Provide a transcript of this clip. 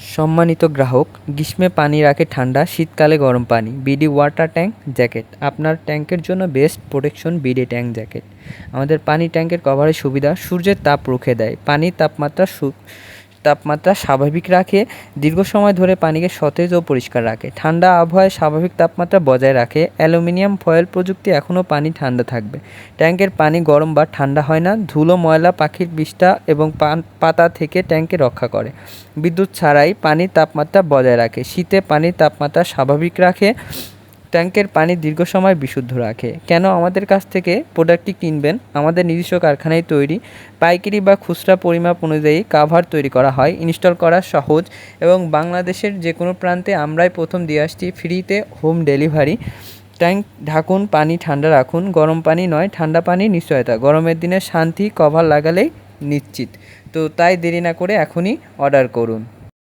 সম্মানিত গ্রাহক, গ্রীষ্মে পানি রাখে ঠান্ডা, শীতকালে গরম পানি। BD water tank jacket. আপনার ট্যাঙ্কের জন্য best protection BD tank jacket. আমাদের পানি ট্যাঙ্কের কভারের সুবিধা, সূর্যের তাপ রুখে দেয়। পানির তাপমাত্রা তাপমাত্রা স্বাভাবিক রাখে, দীর্ঘ সময় ধরে পানিকে সতেজ ও পরিষ্কার রাখে। ঠান্ডা আবহাওয়ায় স্বাভাবিক তাপমাত্রা বজায় রাখে। অ্যালুমিনিয়াম ফয়েল প্রযুক্তি এখনও পানি ঠান্ডা থাকবে। ট্যাঙ্কের পানি গরম বা ঠান্ডা হয় না, ধুলো, ময়লা, পাখির বিষ্ঠা এবং পাতা থেকে ট্যাঙ্কে রক্ষা করে। বিদ্যুৎ ছাড়াই পানির তাপমাত্রা বজায় রাখে। শীতে পানির তাপমাত্রা স্বাভাবিক রাখে। ট্যাঙ্কের পানি দীর্ঘ সময় বিশুদ্ধ রাখে। কেন আমাদের কাছ থেকে প্রোডাক্টটি কিনবেন? আমাদের নিজস্ব কারখানায় তৈরি পাইকারি বা খুচরা পরিমাপ অনুযায়ী কাভার তৈরি করা হয়, ইনস্টল করা সহজ এবং বাংলাদেশের যে কোনো প্রান্তে আমরাই প্রথম দিয়ে আসছি ফ্রিতে হোম ডেলিভারি। ট্যাঙ্ক ঢাকুন, পানি ঠান্ডা রাখুন। গরম পানি নয়, ঠান্ডা পানি নিশ্চয়তা। গরমের দিনে শান্তি, কভার লাগালেই নিশ্চিত। তো তাই দেরি না করে এখনই অর্ডার করুন।